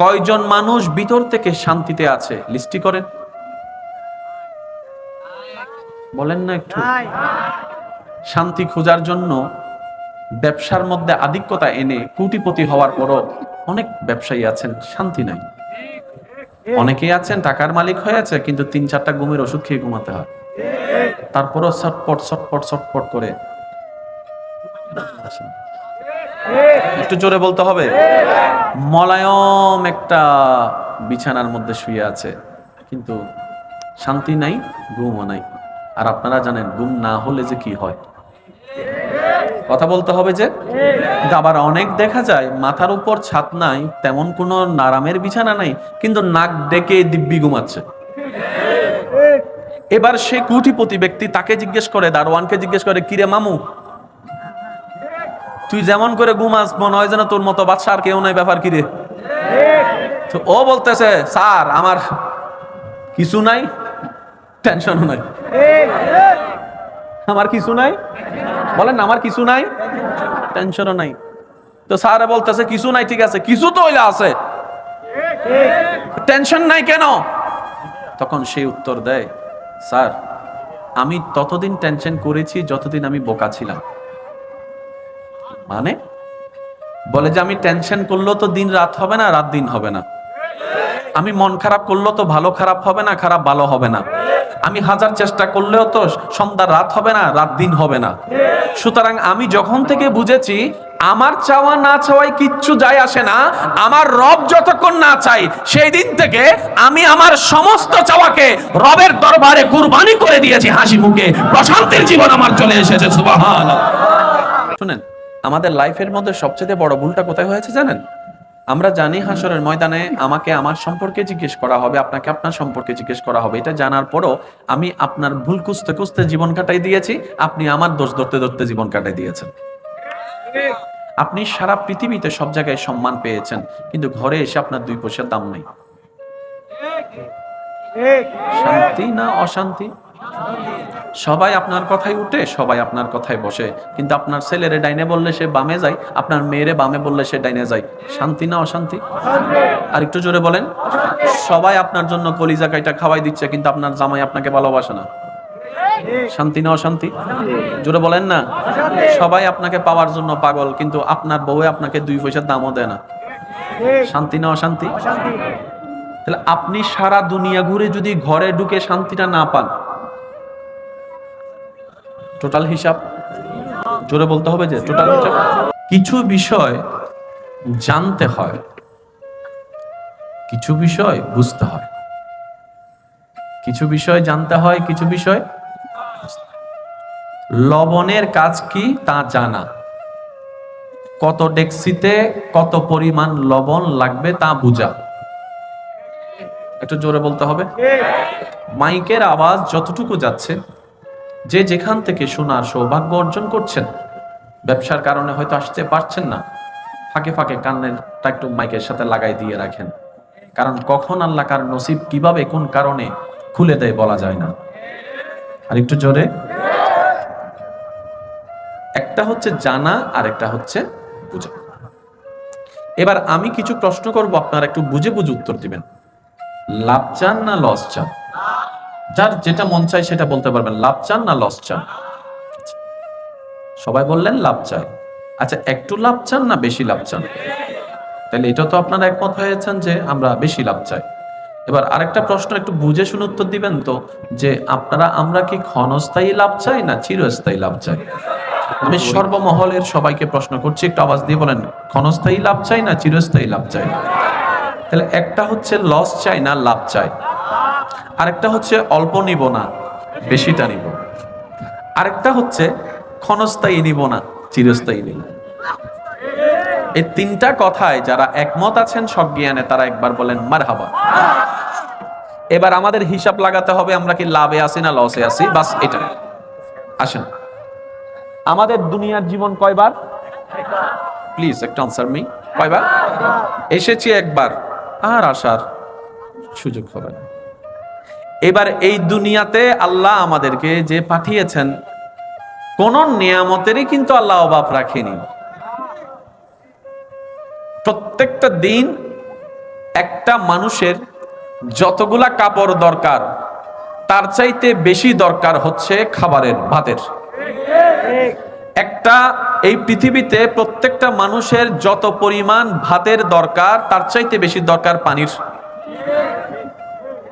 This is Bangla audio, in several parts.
কয়জন মানুষ ভিতর থেকে শান্তিতে আছে? লিস্টি করেন। বলেন না একটু। শান্তি খোঁজার জন্য ব্যবসার মধ্যে আধিক্যতা এনে কোটিপতি হওয়ার পরও অনেক ব্যবসায়ী আছেন, শান্তি নাই। অনেকেই আছেন, টাকার মালিক হয়ে আছে, কিন্তু তিন চারটা ঘুমের ওষুধ খেয়ে ঘুমাতে হয়। তারপরও ছটপট ছটপট ছটপট করে। একটু জোরে বলতে হবে? মলায়ম একটা বিছানার মধ্যে শুয়ে আছে, কিন্তু শান্তি নাই, ঘুমও নাই। আর আপনারা জানেন, ঘুম না হলে যে কি হয়? কথা বলতে হবে যে আবার অনেক দেখা যায়, মাথার উপর ছাদ নাই, তেমন কোনো নারামের বিছানা নাই, কিন্তু নাক ডেকে দিব্যি ঘুমাচ্ছে। এবার সে কুটিপতি ব্যক্তি তাকে জিজ্ঞেস করে, দারোয়ানকে জিজ্ঞেস করে, কিরে মামু তুই যেমন করে ঘুমাস মনে হয় যেন তোর মতো বাচ্চা আর কেউ নাই, ব্যাপার কিরে তো ও বলতেছে, স্যার, আমার কিছু নাই, টেনশনও নাই। আমার কিছু নাই? বলেন আমার কিছু নাই, টেনশনও নাই। তো স্যার বলতেছে, কিছু নাই, ঠিক আছে, কিছু তো হইলে আছে। টেনশন নাই কেন? তখন সেই উত্তর দেয়, স্যার, আমি ততদিন টেনশন করেছি যতদিন আমি বোকা ছিলাম। মানে? বলে যে আমি টেনশন করলেও তো দিন রাত হবে না, রাত দিন হবে না। আমি মন খারাপ করলেও তো ভালো খারাপ হবে না, খারাপ ভালো হবে না। আমি হাজার চেষ্টা করলেও তো সন্ধ্যা রাত হবে না, রাত দিন হবে না। সুতরাং আমি যখন থেকে বুঝেছি, আমার চাওয়া না চাওয়াই কিচ্ছু যায় আসে না, আমার রব যতক্ষণ না চাই সেই দিন থেকে আমি আমার সমস্ত চাওয়াকে রবের দরবারে কুরবানি করে দিয়েছি হাসি মুখে। প্রশান্তির জীবন আমার চলে এসেছে শুনেন আমাদের লাইফের মধ্যে সবচেয়ে বড় ভুলটা কোথায় হয়েছে জানেন? আমরা জানি হাসরের ময়দানে আমাকে আমার সম্পর্কে জিজ্ঞেস করা হবে, আপনাকে আপনার সম্পর্কে জিজ্ঞেস করা হবে। এটা জানার পরও আমি আপনার ভুল খুঁজতে খুঁজতে জীবন কাটাই দিয়েছি, আপনি আমার দোষ ধরতে ধরতে জীবন কাটাই দিয়েছেন। আপনি সারা পৃথিবীতে সব জায়গায় সম্মান পেয়েছেন, কিন্তু ঘরে এসে আপনার দুই পয়সার দাম নেই। শান্তি না অশান্তি? সবাই আপনার কথাই উঠে, সবাই আপনার কথায় বসে। কিন্তু আপনার ছেলেরে ডাইনে বললে সে বামে যায়, আপনার মেয়েরে বামে বললে সে ডাইনে যায়। শান্তি না অশান্তি? আর একটু জোরে বলেন। সবাই আপনার জন্য কলিজা কাইটা খাওয়াই দিচ্ছে, কিন্তু আপনার জামাই আপনাকে ভালোবাসে না। শান্তি না অশান্তি? জোরে বলেন না। সবাই আপনাকে পাওয়ার জন্য পাগল, কিন্তু আপনার বউ আপনাকে দুই পয়সার দামও দেয় না। শান্তি না অশান্তি? তাহলে আপনি সারা দুনিয়া ঘুরে যদি ঘরে ঢুকে শান্তিটা না পান টোটাল হিসাব? জোরে বলতে হবে যে টোটাল হিসাব? কিছু বিষয় জানতে হয়, কিছু বিষয় বুঝতে হয়। কিছু বিষয় জানতে হয়, কিছু বিষয় লবণের কাজ কি তা জানা। কত ডেক্সিতে কত পরিমাণ লবণ লাগবে তা বুঝা। একটু জোরে বলতে হবে। মাইকের আওয়াজ যতটুকু যাচ্ছে যে যেখান থেকে শোনার সৌভাগ্য অর্জন করছেন, ব্যবসার কারণে হয়তো আসতে পারছেন না। ফাঁকে ফাঁকে কান্নেরটা একটু মাইকের সাথে লাগাই দিয়ে রাখেন। কারণ কখন আল্লাহ কার নসিব কীভাবে কোন কারণে খুলে দেয় বলা যায় না। আর একটু জোরে। একটা হচ্ছে জানা আর একটা হচ্ছে বুঝা। এবার আমি কিছু প্রশ্ন করব, আপনারা একটু বুঝে বুঝে উত্তর দিবেন। লাভ চান না লস চান? যার যেটা মন চায় সেটা বলতে পারবেন, লাভ চান না লস চান? সবাই বললেন, লাভ চাই। আচ্ছা একটু লাভ চান না বেশি লাভ চান? তাহলে এটা তো আপনারা একমত হয়েছেন যে আমরা বেশি লাভ চাই। এবার আরেকটা প্রশ্ন, একটু বুঝে শুনে উত্তর দিবেন তো, যে আপনারা, আমরা কি ক্ষণস্থায়ী লাভ চাই না চিরস্থায়ী লাভ চাই? আমি সর্বমহলের সবাইকে প্রশ্ন করছি, একটু আওয়াজ দিয়ে বলেন, ক্ষণস্থায়ী লাভ চাই না চিরস্থায়ী লাভ চাই? তাহলে একটা হচ্ছে লস চাই না লাভ চাই? আরেকটা হচ্ছে অল্প নিব না, বেশিটা নিব। আরেকটা হচ্ছে ক্ষণস্থায়ী নিব না, চিরস্থায়ী নিব। এই তিনটা কথায় যারা একমত আছেন সব জ্ঞানে তারা একবার বলেন মার হাবা এবার আমাদের হিসাব লাগাতে হবে আমরা কি লাভে আছি না লসে আছি, বাস এটা। আসেন। আমাদের দুনিয়ার জীবন কয়বার? প্লিজ একটা আনসার মি কয়বার? এসেছি একবার। আর আসার সুযোগ হবে না। এবার এই দুনিয়াতে আল্লাহ আমাদেরকে যে পাঠিয়েছেন, কোন নিয়ামতেরই কিন্তু আল্লাহ অভাব রাখেনি। প্রত্যেকটা দিন একটা মানুষের যতগুলা কাপড় দরকার, তার চাইতে বেশি দরকার হচ্ছে খাবারের, ভাতের। একটা এই পৃথিবীতে প্রত্যেকটা মানুষের যত পরিমাণ ভাতের দরকার, তার চাইতে বেশি দরকার পানির।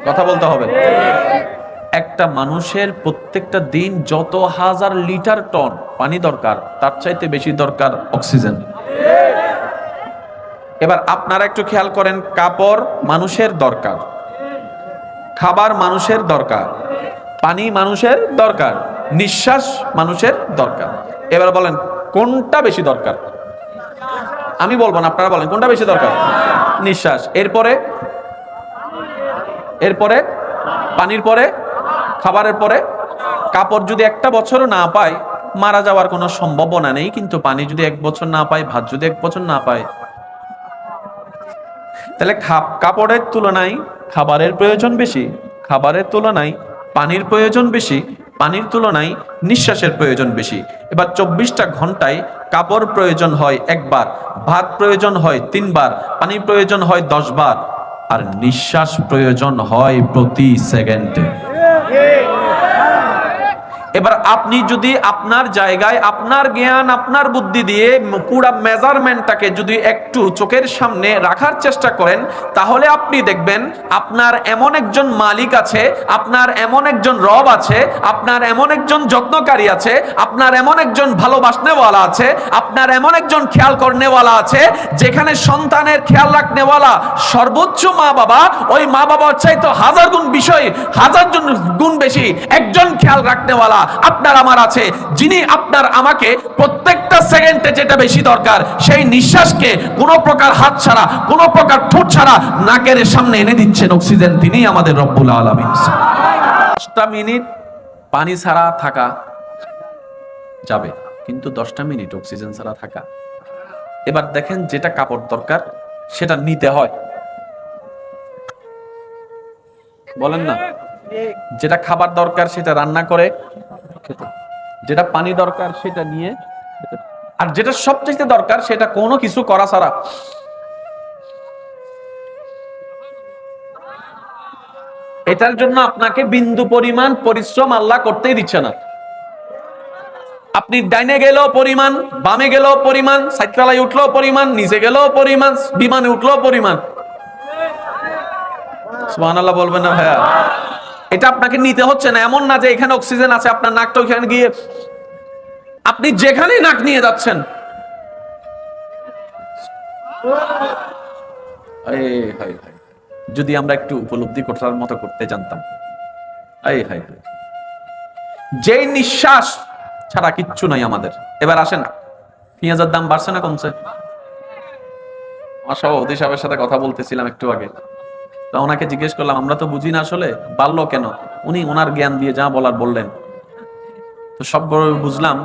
কথা বলতে হবে। একটা মানুষের প্রত্যেকটা দিন যত হাজার লিটার টন পানি দরকার, তার চাইতে বেশি দরকার অক্সিজেন। এবার আপনারা একটু খেয়াল করেন, কাপড় মানুষের দরকার, খাবার মানুষের দরকার, পানি মানুষের দরকার, নিঃশ্বাস মানুষের দরকার। এবার বলেন, কোনটা বেশি দরকার? আমি বলব না, আপনারা বলেন, কোনটা বেশি দরকার? নিঃশ্বাস। এরপরে এরপরে, পানির পরে, খাবারের পরে, কাপড় যদি একটা বছরও না পায়, মারা যাওয়ার কোনো সম্ভাবনা নেই, কিন্তু পানি যদি এক বছর না পায়, ভাত যদি এক বছর না পায়, তাহলে কাপড়ের তুলনায় খাবারের প্রয়োজন বেশি, খাবারের তুলনায় পানির প্রয়োজন বেশি, পানির তুলনায় নিঃশ্বাসের প্রয়োজন বেশি। এবার চব্বিশটা ঘন্টায় কাপড় প্রয়োজন হয় একবার, ভাত প্রয়োজন হয় তিনবার, পানি প্রয়োজন হয় দশ বার আর নিঃশ্বাস প্রয়োজন হয় প্রতি সেকেন্ডে। এবার আপনি যদি আপনার জায়গায়, আপনার জ্ঞান, আপনার বুদ্ধি দিয়ে পুরা মেজারমেন্টটাকে যদি একটু চোখের সামনে রাখার চেষ্টা করেন, তাহলে আপনি দেখবেন আপনার এমন একজন মালিক আছে, আপনার এমন একজন রব আছে, আপনার এমন একজন যত্নকারী আছে, আপনার এমন একজন ভালোবাসনেওয়ালা আছে, আপনার এমন একজন খেয়াল করনেওয়ালা আছে, যেখানে সন্তানের খেয়াল রাখনেওয়ালা সর্বোচ্চ মা বাবা ওই মা বাবার চাইতো হাজার গুণ বিষয়, হাজার গুণ বেশি একজন খেয়াল রাখনেওয়ালা আপনার আমার আছে। যিনি আপনার আমাকে প্রত্যেকটা সেকেন্ডে যেটা বেশি দরকার, সেই নিঃশ্বাসকে কোনো প্রকার হাত ছাড়া, কোনো প্রকার ঠোঁট ছাড়া নাকের সামনে এনে দিচ্ছেন অক্সিজেন। তিনিই আমাদের রব্বুল আলমিন। দশটা মিনিট পানি ছাড়া থাকা যাবে, কিন্তু দশটা মিনিট অক্সিজেন ছাড়া থাকা। এবার দেখেন যেটা কাপড় দরকার, সেটা নিতে হয়। বলেন না, যেটা খাবার দরকার, সেটা রান্না করে খেতে। যেটা পানি দরকার সেটা নিয়ে আর যেটা সবচেয়ে দরকার সেটা কোনো কিছু করা ছাড়া। এটার জন্য আপনাকে বিন্দু পরিমাণ পরিশ্রম আল্লাহ করতেই দিচ্ছে না। আপনি ডাইনে গেলেও পরিমাণ, বামে গেলেও পরিমাণ সাইকেলায় উঠলেও পরিমাণ, নিচে গেলেও পরিমাণ, বিমানে উঠলেও পরিমাণ। সুবহানাল্লাহ বলবেন না ভাইয়া? এটা আপনাকে নিতে হচ্ছে না। এমন না যে এখানে অক্সিজেন আছে, আপনার নাকটা ওখানে গিয়ে আপনি যেখানে নাক নিয়ে যাচ্ছেন। যদি আমরা একটু উপলব্ধি করার মতো করতে জানতাম। যেই নিঃশ্বাস ছাড়া কিচ্ছু নাই আমাদের। এবার আসেন, পেঁয়াজের দাম বাড়ছে না কমছে? আমার সাহেবের সাথে কথা বলতেছিলাম একটু আগে। তা ওনাকে জিজ্ঞেস করলাম, আমরা তো বুঝি না আসলে? বাড়লো কেন? উনি ওনার জ্ঞান দিয়ে যা বলার বললেন। তো সব বুঝলাম,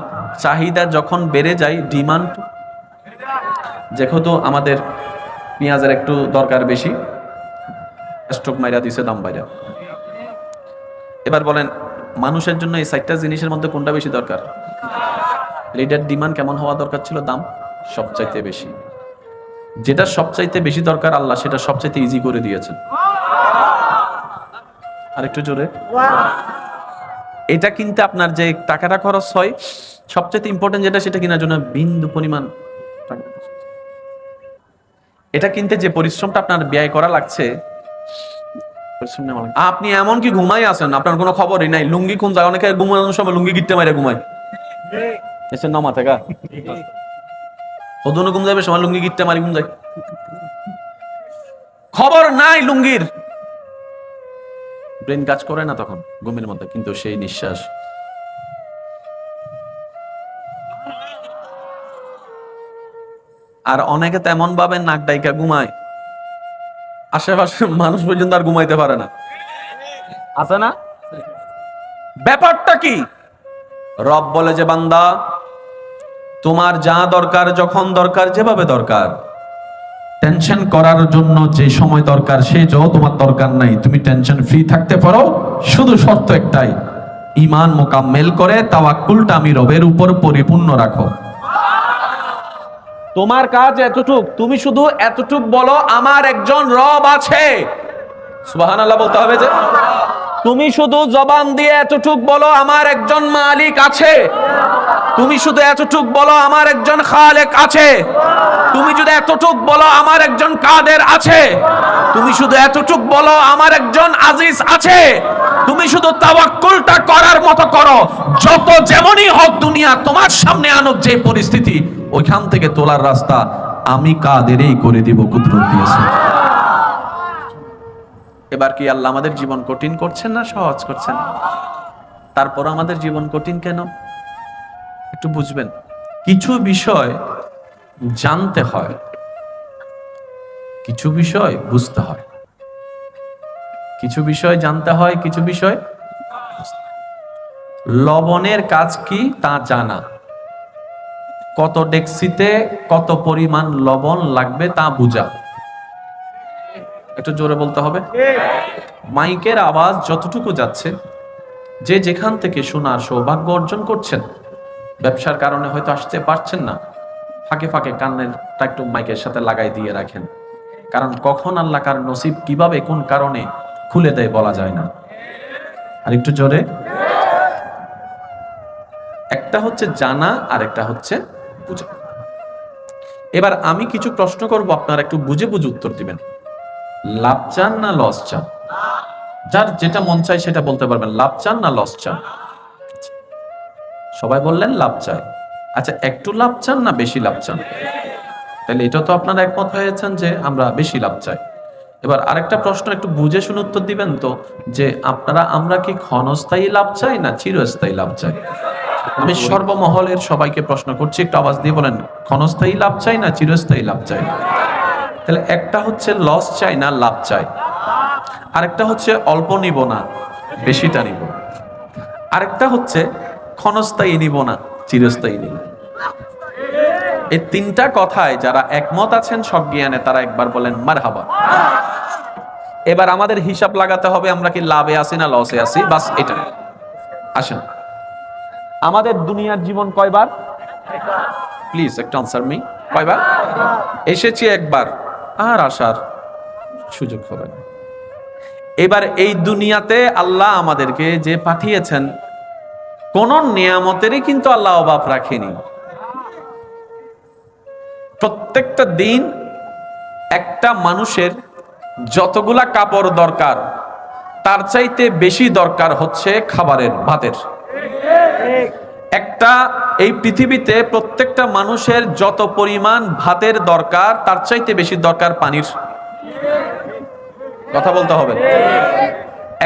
চাহিদা যখন বেড়ে যায়, ডিমান্ড যেহেতু আমাদের পেঁয়াজের একটু দরকার বেশি, স্টক মাইরা দিছে, দাম বাইরা এবার বলেন, মানুষের জন্য এই চারটা জিনিসের মধ্যে কোনটা বেশি দরকার? লিডার ডিমান্ড কেমন হওয়া দরকার ছিল? দাম সবচাইতে বেশি। যেটা সবচাইতে বেশি দরকার আল্লাহ সেটা সবচাইতে ইজি করে দিয়েছেন। আর একটু জোরে। এটা কিনতে আপনার যে টাকাটা খরচ হয় সবচেয়ে ইম্পর্টেন্ট যেটা সেটা কেনার জন্য বিন্দু পরিমাণ এটা কিনতে যে পরিশ্রমটা আপনার ব্যয় করা লাগছে। আপনি এমন কি ঘুমাই আছেন? আপনার কোনো খবরই নাই। লুঙ্গি কোন যায় অনেকে ঘুমানোর সময় লুঙ্গি গিট্টে মারে ঘুমায়। এসে নমা থেকে ওদনে ঘুম যাবে সময় লুঙ্গি গিট্টে মারি ঘুম যায় খবর নাই লুঙ্গির। ব্রেন কাজ করে না তখন ঘুমের মধ্যে কিন্তু সেই নিঃশ্বাস। আর অনেকে তেমন ভাবে নাক ডাইকা ঘুমায়। আশেপাশে মানুষ পর্যন্ত আর ঘুমাইতে পারে না। আছে না? ব্যাপারটা কি? রব বলে যে বান্দা তোমার যা দরকার, যখন দরকার, যেভাবে দরকার। টেনশন করার জন্য যে সময় দরকার, সে যাও তোমার দরকার নাই। তুমি টেনশন ফ্রি থাকতে পারো। শুধু শর্ত একটাই, ইমান মোকাম্মেল করে তাওয়াক্কুলটা আমি রবের উপর পরিপূর্ণ রাখো। তোমার কাজ এতটুক, তুমি শুধু এতটুক বলো, আমার একজন রব আছে। সুবাহান আল্লাহ বলতে হবে যে। তুমি শুধু জবান দিয়ে এতটুক বলো আমার একজন মালিক আছে। তুমি শুধু এতটুক বলো আমার একজন খালেক আছে। তুমি যদি এতটুক বলো আমার একজন কাদের আছে। তুমি শুধু এতটুক বলো আমার একজন আজিজ আছে। তুমি শুধু তাওয়াক্কুলটা করার মতো করো। যত যেমনই হোক দুনিয়া তোমার সামনে আনুক যে পরিস্থিতি, ওইখান থেকে তোলার রাস্তা আমি কাদেরই করে দিব, কুদরত দিয়েছে। এবার কি আল্লাহ আমাদের জীবন কঠিন করছেন না সহজ করছেন? তারপর আমাদের জীবন কঠিন কেন? একটু বুঝবেন। কিছু বিষয় জানতে হয়, কিছু বিষয় বুঝতে হয়। কিছু বিষয় জানতে হয়, কিছু বিষয় লবণের কাজ কি তা জানা। কত ডেক্সিতে কত পরিমাণ লবণ লাগবে তা বুঝা। একটু জোরে বলতে হবে। মাইকের আওয়াজ যতটুকু যাচ্ছে, যে যেখান থেকে শোনার সৌভাগ্য অর্জন করছেন, ব্যবসার কারণে হয়তো আসতে পারছেন না। ফাঁকে ফাঁকে কান্নেরটা একটু মাইকের সাথে লাগাই দিয়ে রাখেন। কারণ কখন আল্লাহ কার নসিব কীভাবে, কোন কারণে খুলে দেয় বলা যায় না। আর একটু জোরে। একটা হচ্ছে জানা আর একটা হচ্ছে বুঝা। এবার আমি কিছু প্রশ্ন করব, আপনারা একটু বুঝে বুঝে উত্তর দিবেন। লাভ চান না লস চান? যার যেটা মন চায় সেটা বলতে পারবেন, লাভ চান না লস চান? সবাই বললেন লাভ চাই। আচ্ছা একটু লাভ চান না বেশি লাভ চান? তাহলে এটা তো আপনারা একমত হয়েছেন যে আমরা বেশি লাভ চাই। এবার আরেকটা প্রশ্ন, একটু বুঝে শুনে উত্তর দিবেন তো, যে আপনারা, আমরা কি ক্ষণস্থায়ী লাভ চাই না চিরস্থায়ী লাভ চাই? আমি সর্বমহলের সবাইকে প্রশ্ন করছি, একটু আওয়াজ দিয়ে বলেন, ক্ষণস্থায়ী লাভ চাই না চিরস্থায়ী লাভ চাই? তাহলে একটা হচ্ছে লস চাই না লাভ চাই। আরেকটা হচ্ছে অল্প নিব না, বেশিটা নিব। আরেকটা হচ্ছে ক্ষণস্থায়ী নিব না, চিরস্থায়ী নিব। এই তিনটা কথায় যারা একমত আছেন সব জ্ঞানে, তারা একবার বলেন মার হাবা এবার আমাদের হিসাব লাগাতে হবে, আমরা কি লাভে আছি না লসে আছি? বাস এটা। আসেন। আমাদের দুনিয়ার জীবন কয়বার? প্লিজ একটা আনসার মি কয়বার? এসেছি একবার। আর আসার সুযোগ হবে না। এবার এই দুনিয়াতে আল্লাহ আমাদেরকে যে পাঠিয়েছেন, কোন নিয়ামতেরই কিন্তু আল্লাহ অভাব রাখেনি। প্রত্যেকটা দিন একটা মানুষের যতগুলা কাপড় দরকার, তার চাইতে বেশি দরকার হচ্ছে খাবারের, ভাতের। একটা, এই পৃথিবীতে প্রত্যেকটা মানুষের যত পরিমাণ ভাতের দরকার, তার চাইতে বেশি দরকার পানির। কথা বলতে হবে।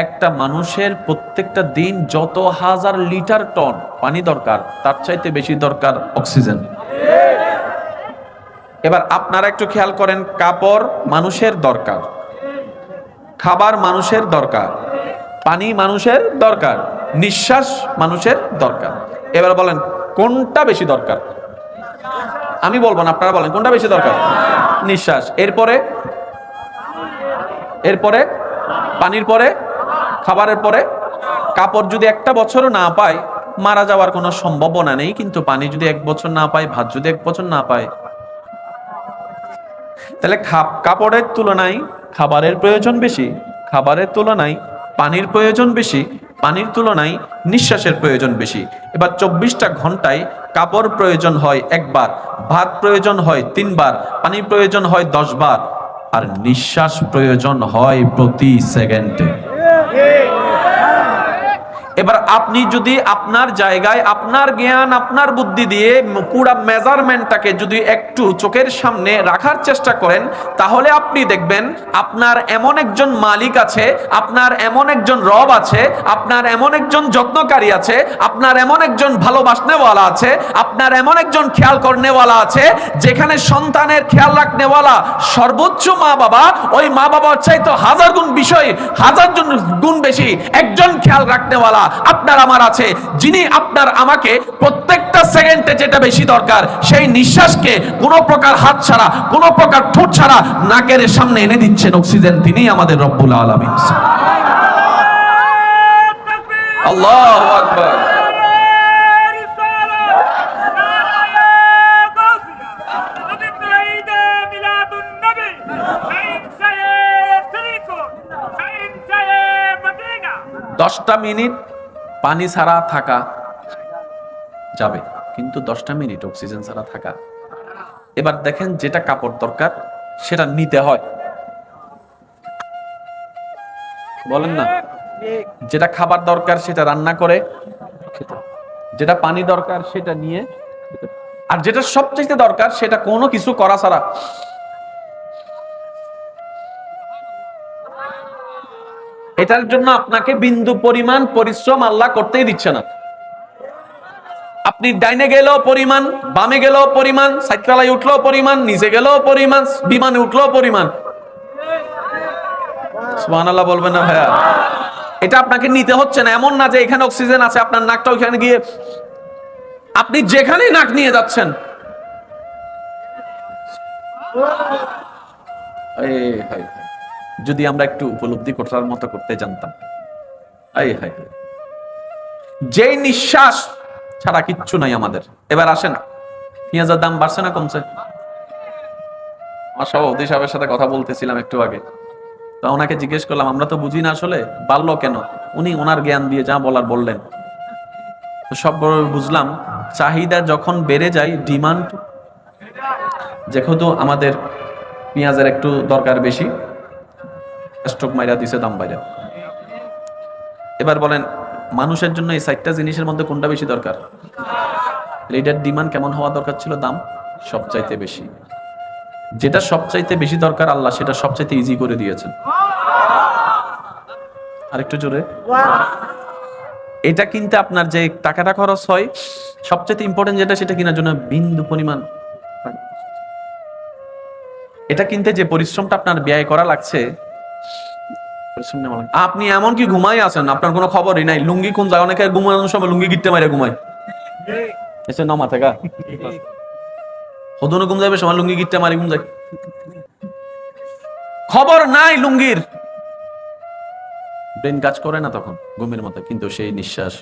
একটা মানুষের প্রত্যেকটা দিন যত হাজার লিটার টন পানি দরকার, তার চাইতে বেশি দরকার অক্সিজেন। এবার আপনারা একটু খেয়াল করেন, কাপড় মানুষের দরকার, খাবার মানুষের দরকার, পানি মানুষের দরকার। নিঃশ্বাস মানুষের দরকার। এবার বলেন, কোনটা বেশি দরকার? আমি বলব না, আপনারা বলেন, কোনটা বেশি দরকার? নিঃশ্বাস। এরপরে? এরপরে? পানির পরে? খাবারের পরে? কাপড় যদি একটা বছরও না পায়, মারা যাওয়ার কোনো সম্ভাবনা নেই, কিন্তু পানি যদি এক বছর না পায়, ভাত যদি এক বছর না পায়, তাহলে কাপড়ের তুলনায় খাবারের প্রয়োজন বেশি, খাবারের তুলনায় পানির প্রয়োজন বেশি পানির তুলনায় নিঃশ্বাসের প্রয়োজন বেশি। এবার চব্বিশটা ঘন্টায় কাপড় প্রয়োজন হয় একবার, ভাত প্রয়োজন হয় তিনবার পানি প্রয়োজন হয় দশবার। আর নিঃশ্বাস প্রয়োজন হয় প্রতি সেকেন্ডে। এবার আপনি যদি আপনার জায়গায়, আপনার জ্ঞান, আপনার বুদ্ধি দিয়ে পুরা মেজারমেন্টটাকে যদি একটু চোখের সামনে রাখার চেষ্টা করেন, তাহলে আপনি দেখবেন আপনার এমন একজন মালিক আছে, আপনার এমন একজন রব আছে, আপনার এমন একজন যত্নকারী আছে, আপনার এমন একজন ভালোবাসনেওয়ালা আছে, আপনার এমন একজন খেয়াল করনেওয়ালা আছে, যেখানে সন্তানের খেয়াল রাখনেওয়ালা সর্বোচ্চ মা বাবা ওই মা বাবার চাইতো হাজার গুণ বিষয়, হাজার গুণ বেশি, একজন খেয়াল রাখনেওয়ালা আপনার আমার আছে। যিনি আপনার আমাকে প্রত্যেকটা সেকেন্ডে যেটা বেশি দরকার, সেই নিঃশ্বাসকে কোনো প্রকার হাত ছাড়া, কোনো প্রকার ঠোঁট ছাড়া নাকের সামনে এনে দিচ্ছেন অক্সিজেন তিনি আমাদের রব্বুল আলমী আল্লাহ আকবার। দশটা মিনিট পানি ছাড়া থাকা যাবে, কিন্তু দশটা মিনিট অক্সিজেন ছাড়া থাকা। এবার দেখেন যেটা কাপড় দরকার, সেটা নিতে হয়। বলেন না, যেটা খাবার দরকার সেটা রান্না করে যেটা পানি দরকার সেটা নিয়ে আর যেটা সবচেয়ে দরকার সেটা কোনো কিছু করা ছাড়া এটার জন্য আপনাকে বিন্দু পরিমাণ পরিশ্রম আল্লাহ করতেই দিচ্ছে না। আপনি ডাইনে গেলেও পরিমাণ, বামে গেলেও পরিমাণ সাইকেলায় উঠলেও পরিমাণ, নিচে গেলেও পরিমাণ, বিমানে উঠলেও পরিমাণ। বলবেন না ভাইয়া। এটা আপনাকে নিতে হচ্ছে না, এমন না যে এখানে অক্সিজেন আছে, আপনার নাকটা ওইখানে গিয়ে আপনি যেখানেই নাক নিয়ে যাচ্ছেন। এই, হায় হায়। যদি আমরা একটু উপলব্ধি করার মতো করতে জানতাম। হায় হায়। যেই নিঃশ্বাস ছাড়া কিচ্ছু নাই আমাদের। এবার আসেন। পেঁয়াজের দাম বাড়ছে না কমছে? আমার সভাপতি সাহেবের সাথে কথা বলতেছিলাম একটু আগে। তো ওনাকে জিজ্ঞেস করলাম, আমরা তো বুঝি না আসলে, বাড়লো কেন? উনি ওনার জ্ঞান দিয়ে যা বলার বললেন। তো সব বুঝলাম, চাহিদা যখন বেড়ে যায়, ডিমান্ড, যেহেতু আমাদের পেঁয়াজের একটু দরকার বেশি স্টক মাইরা দিছে, দাম বাইরে। এবার বলেন, মানুষের জন্য এই চারটা জিনিসের মধ্যে কোনটা বেশি দরকার? এটার ডিমান্ড কেমন হওয়া দরকার ছিল? দাম সবচাইতে বেশি। যেটা সবচাইতে বেশি দরকার, আল্লাহ সেটা সবচাইতে ইজি করে দিয়েছেন। আরেকটু জোরে। এটা কিনতে আপনার যে টাকাটা খরচ হয় সবচেয়ে ইম্পর্টেন্ট যেটা, সেটা কেনার জন্য বিন্দু পরিমাণ এটা কিনতে যে পরিশ্রমটা আপনার ব্যয় করা লাগছে। আপনি এমন কি ঘুমাই আছেন? আপনার কোনো খবরই নাই। লুঙ্গি কোন যায় অনেকে ঘুমানোর সময় লুঙ্গি গিটতে মারে ঘুমায়। এসে নমা থেকে ঘুম যাবে সময় লুঙ্গি ঘুম যায় খবর নাই লুঙ্গির। ব্রেন কাজ করে না তখন, ঘুমের মতো, কিন্তু সেই নিঃশ্বাস।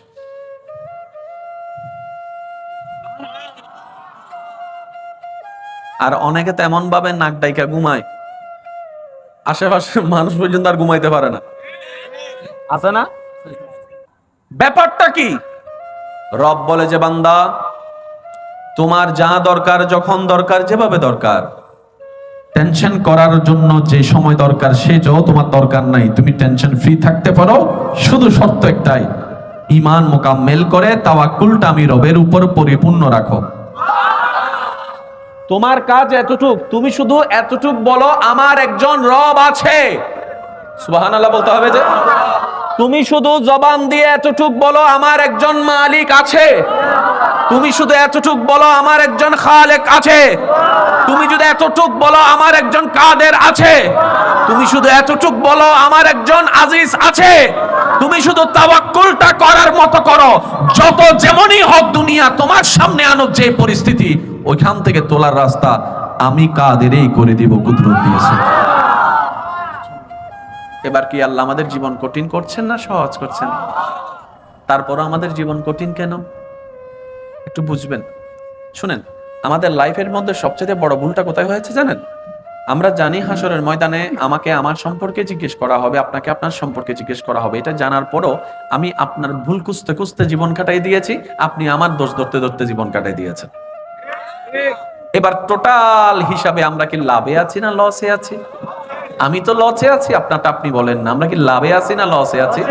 আর অনেকে তেমন ভাবে নাক ডাইকা ঘুমায়। আশেপাশে মানুষ পর্যন্ত আর ঘুমাইতে পারে না। আছে না? ব্যাপারটা কি? রব বলে যে বান্দা তোমার যা দরকার যখন দরকার যেভাবে দরকার। টেনশন করার জন্য যে সময় দরকার সে সেটাও তোমার দরকার নাই। তুমি টেনশন ফ্রি থাকতে পারো। শুধু শর্ত একটাই ইমান মোকাম্মেল করে তাওয়াক্কুলটা আমি রবের উপর পরিপূর্ণ রাখো। তোমার কাজ এতটুক, তুমি শুধু এতটুক বলো, আমার একজন রব আছে। বলতে হবে যে, তুমি শুধু জবান দিয়ে এতটুক বলো, আমার একজন মালিক আছে। তুমি শুধু এতটুক বলো, আমার একজন খালেক আছে। তুমি যদি এতটুক বলো, আমার একজন কাদের আছে। তুমি শুধু এতটুক বলো, আমার একজন আজিজ আছে। তুমি শুধু তাওয়াক্কুলটা করার মতো করো। যত যেমনই হোক দুনিয়া তোমার সামনে আনুক, যে পরিস্থিতি ওইখান থেকে তোলার রাস্তা আমি কাদেরই করে দিব, কুদরত দিয়েছে এবার কি আল্লাহ আমাদের জীবন কঠিন করছেন না সহজ করছেন? তারপরও আমাদের জীবন কঠিন কেন? একটু বুঝবেন। শুনেন, আমাদের লাইফের মধ্যে সবচেয়ে বড় ভুলটা কোথায় হয়েছে জানেন? আমরা জানি হাসরের ময়দানে আমাকে আমার সম্পর্কে জিজ্ঞেস করা হবে, আপনাকে আপনার সম্পর্কে জিজ্ঞেস করা হবে। এটা জানার পরও আমি আপনার ভুল কুস্তে কুস্তে জীবন কাটাই দিয়েছি, আপনি আমার দোষ ধরতে ধরতে জীবন কাটাই দিয়েছেন। এবার টোটাল হিসাবে আমরা কি লাভে আছি না লসে আছি? আমি তো লসে আছি আপনারটা আপনি বলেন না। আমরা কি লাভে আছি না লসে আছি?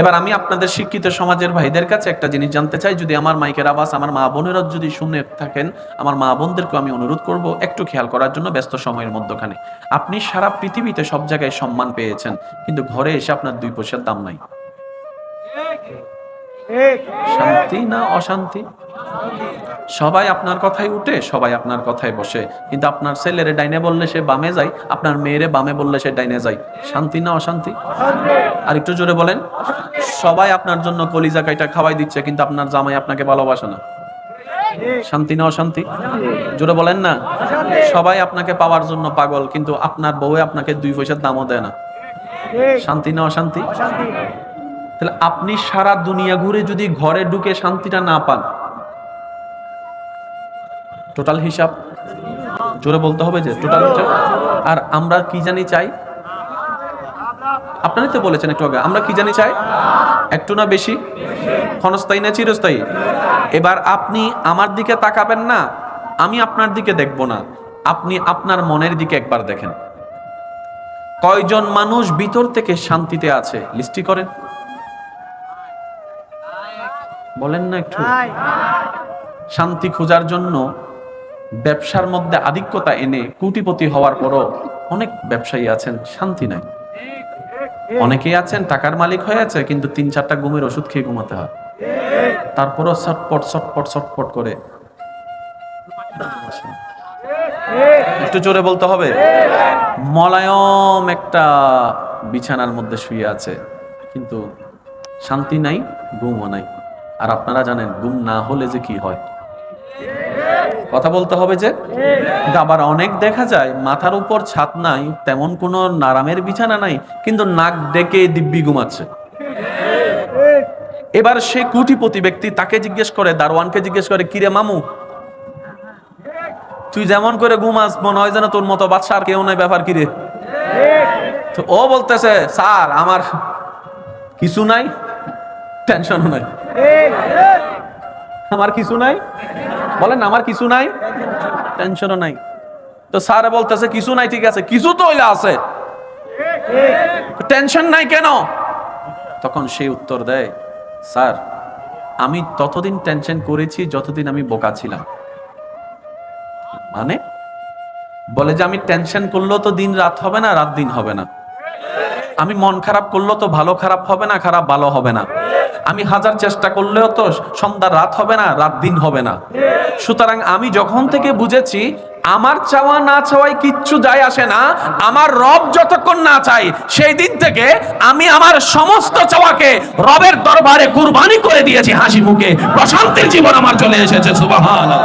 এবার আমি আপনাদের শিক্ষিত সমাজের ভাইদের কাছে একটা জিনিস জানতে চাই। যদি আমার মাইকের আওয়াজ আমার মা বোনেরা যদি শুনে থাকেন আমার মা বোনদেরকে আমি অনুরোধ করব একটু খেয়াল করার জন্য ব্যস্ত সময়ের মধ্যখানে। আপনি সারা পৃথিবীতে সব জায়গায় সম্মান পেয়েছেন কিন্তু ঘরে এসে আপনার দুই পয়সার দাম নাই। শান্তি না অশান্তি? সবাই আপনার কথাই উঠে, সবাই আপনার কথায় বসে। কিন্তু আপনার ছেলেরে ডাইনে বললে সে বামে যায়, আপনার মেয়েরে বামে বললে সে ডাইনে যায়। শান্তি না অশান্তি? আর একটু জোরে বলেন। সবাই আপনার জন্য কলিজা কাইটা খাওয়াই দিচ্ছে, কিন্তু আপনার জামাই আপনাকে ভালোবাসে না। শান্তি না অশান্তি? জোরে বলেন না। সবাই আপনাকে পাওয়ার জন্য পাগল, কিন্তু আপনার বউ আপনাকে দুই পয়সার দামও দেয় না। শান্তি না অশান্তি? তাহলে আপনি সারা দুনিয়া ঘুরে যদি ঘরে ঢুকে শান্তিটা না পান টোটাল হিসাব জোরে বলতে হবে যে টোটাল হিসাব। আর আমরা কি জানি চাই? আপনারই তো বলেছেন একটু আগে আমরা কি জানি চাই? একটু না বেশি? ক্ষণস্থায়ী না চিরস্থায়ী? এবার আপনি আমার দিকে তাকাবেন না আমি আপনার দিকে দেখব না। আপনি আপনার মনের দিকে একবার দেখেন। কয়জন মানুষ ভিতর থেকে শান্তিতে আছে? লিস্টি করেন। বলেন না একটু। শান্তি খোঁজার জন্য ব্যবসার মধ্যে আধিক্যতা এনে কোটিপতি হওয়ার পরও অনেক ব্যবসায়ী আছেন, শান্তি নাই। অনেকেই আছেন, টাকার মালিক হয়ে আছে, কিন্তু তিন চারটা ঘুমের ওষুধ খেয়ে ঘুমাতে হয়। তারপরও ছটপট ছটপট ছটপট করে। একটু জোরে বলতে হবে? মলায়ম একটা বিছানার মধ্যে শুয়ে আছে, কিন্তু শান্তি নাই, ঘুমও নাই। আর আপনারা জানেন, ঘুম না হলে যে কি হয়? কথা বলতে হবে যে আবার অনেক দেখা যায়, মাথার উপর ছাদ নাই, তেমন কোনো নারামের বিছানা নাই, কিন্তু নাক ডেকে দিব্যি ঘুমাচ্ছে। এবার সে কুটিপতি ব্যক্তি তাকে জিজ্ঞেস করে, দারোয়ানকে জিজ্ঞেস করে, কিরে মামু, তুই যেমন করে ঘুমাস, মনে হয় যেন তোর মতো বাচ্চা আর কেউ নাই ব্যাপার কিরে? তো ও বলতেছে, স্যার, আমার কিছু নাই, টেনশনও নাই। আমার কিছু নাই? বলেন, আমার কিছু নাই? টেনশনও নাই। তো স্যার বলতেছে, কিছু নাই, ঠিক আছে। কিছু তো হইলে আছে। টেনশন নাই কেন? তখন সে উত্তর দেয়, স্যার, আমি ততদিন টেনশন করেছি যতদিন আমি বোকা ছিলাম। মানে? বলে যে, আমি টেনশন করলেও তো দিন রাত হবে না রাত দিন হবে না। আমি মন খারাপ করলেও তো ভালো খারাপ হবে না, খারাপ ভালো হবে না। আমি হাজার চেষ্টা করলেও তো সন্ধ্যা রাত হবে না, রাত দিন হবে না। সুতরাং আমি যখন থেকে বুঝেছি, আমার চাওয়া না চাওয়াই কিচ্ছু যায় আসে না, আমার রব যতক্ষণ না চাই সেই দিন থেকে আমি আমার সমস্ত চাওয়াকে রবের দরবারে কুরবানি করে দিয়েছি হাসি মুখে। প্রশান্তির জীবন আমার চলে এসেছে, সুবহানাল্লাহ।